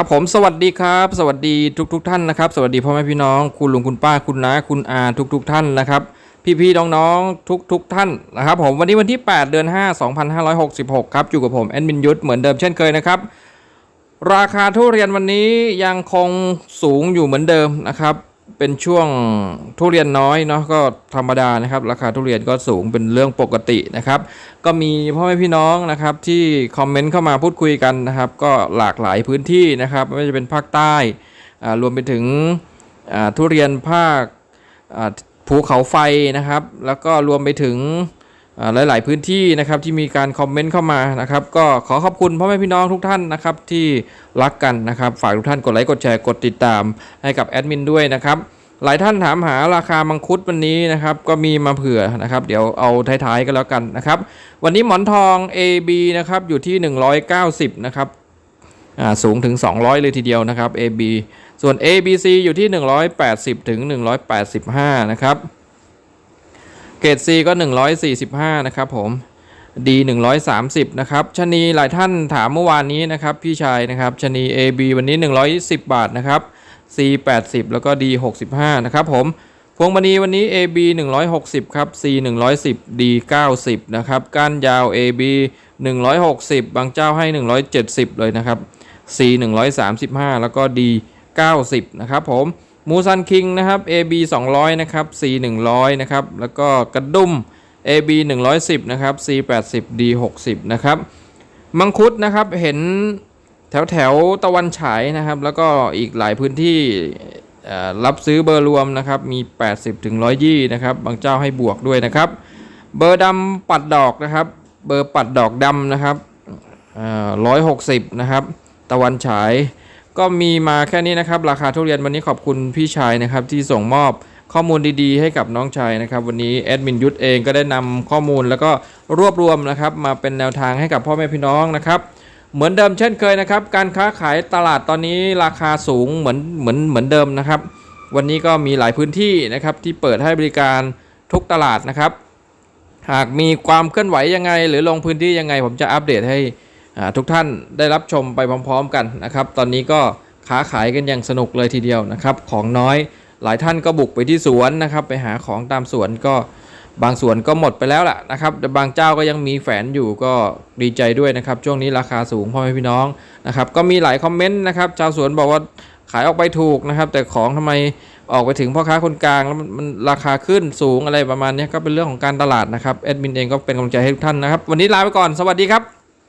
ครับผมสวัสดีครับ สวัสดีทุกทท่านนะครับ สวัสดีพ่อแม่พี่น้อง คุณลุงคุณป้าคุณน้าคุณอาทุกทท่านนะครับ พี่ๆน้องๆทุกๆท่านนะครับ ผมวันนี้วันที่ 8 เดือน 5 2566 ครับอยู่กับผมแอดมินยุทธเหมือนเดิมเช่นเคยนะครับ ราคาทุเรียนวันนี้ยังคงสูงอยู่เหมือนเดิมนะครับ เป็นช่วงทุเรียนน้อยเนาะก็ธรรมดานะครับ ราคาทุเรียนก็สูงเป็นเรื่องปกตินะครับ ก็มีพ่อแม่พี่น้องนะครับที่คอมเมนต์เข้ามาพูดคุยกันนะครับ ก็หลากหลายพื้นที่นะครับ ไม่ว่าจะเป็นภาคใต้รวมไปถึงทุเรียนภาคภูเขาไฟนะครับ แล้วก็รวมไปถึงหลาย ๆ พื้นที่นะครับที่มีการคอมเมนต์เข้ามานะครับก็ขอขอบคุณพ่อแม่พี่น้องทุกท่านนะครับที่รักกันนะครับฝากทุกท่านกดไลค์กดแชร์กดติดตามให้กับแอดมินด้วยนะครับ หลายท่านถามหาราคามังคุดวันนี้นะครับ ก็มีมาเผื่อนะครับ เดี๋ยวเอาท้ายๆกันแล้วกันนะครับ วันนี้หมอนทอง AB นะครับอยู่ที่ 190 นะครับสูงถึง 200 เลยทีเดียวนะครับ AB ส่วน ABC อยู่ที่ 180 ถึง 185 นะครับ เกรด C ก็ 145 นะครับผม D 130 นะครับชนีหลายท่านถามเมื่อวานนี้นะครับ พี่ชายนะครับชนี AB วันนี้ 110 บาทนะครับ C 80แล้วก็ D 65นะครับผมพวงมณีวันนี้ AB 160ครับ C 110 D 90นะครับก้านยาว AB 160 บางเจ้าให้ 170 เลยนะครับ C 135 แล้วก็ D 90นะครับผมมูซันคิงนะครับ AB 200นะครับ C 100นะครับแล้วก็กระดุม AB 110นะครับ C 80 D 60นะครับมังคุดนะครับเห็น แถวแถวตะวันฉายนะครับ แล้วก็อีกหลายพื้นที่รับซื้อเบอร์รวมนะครับ มี 80ถึง120นะครับ บางเจ้าให้บวกด้วยนะครับ เบอร์ดำปัดดอกนะครับ เบอร์ปัดดอกดำนะครับร้อยหกสิบนะครับ ตะวันฉาย ก็มีมาแค่นี้นะครับ ราคาทุเรียนวันนี้ขอบคุณพี่ชายนะครับ ที่ส่งมอบข้อมูลดีๆ ให้กับน้องชายนะครับ วันนี้แอดมินยุทธเองก็ได้นำข้อมูลแล้วก็รวบรวมนะครับ มาเป็นแนวทางให้กับพ่อแม่พี่น้องนะครับ เหมือนเดิมเช่นเคยนะครับ การค้าขายตลาดตอนนี้ราคาสูงเหมือนเหมือนเหมือนเดิมนะครับ วันนี้ก็มีหลายพื้นที่นะครับที่เปิดให้บริการทุกตลาดนะครับ หากมีความเคลื่อนไหวยังไง หรือลงพื้นที่ยังไง ผมจะอัปเดตให้ทุกท่านได้รับชมไปพร้อม ๆ กันนะครับ ตอนนี้ก็ค้าขายกันอย่างสนุกเลยทีเดียวนะครับ ของน้อยหลายท่านก็บุกไปที่สวนนะครับ ไปหาของตามสวนก็ บางส่วนก็หมดไปแล้วล่ะนะครับแต่บางเจ้าก็ยังมีแฝนอยู่ก็ดีใจด้วยนะครับ ช่วงนี้ราคาสูงพ่อแม่พี่น้องนะครับ ก็มีหลายคอมเมนต์นะครับ ชาวสวนบอกว่าขายออกไปถูกนะครับ แต่ของทำไมออกไปถึงพ่อค้าคนกลางแล้วมันราคาขึ้นสูงอะไรประมาณนี้ก็เป็นเรื่องของการตลาดนะครับแอดมินเองก็เป็นกำลังใจให้ทุกท่านนะครับ วันนี้ลาไปก่อนสวัสดีครับ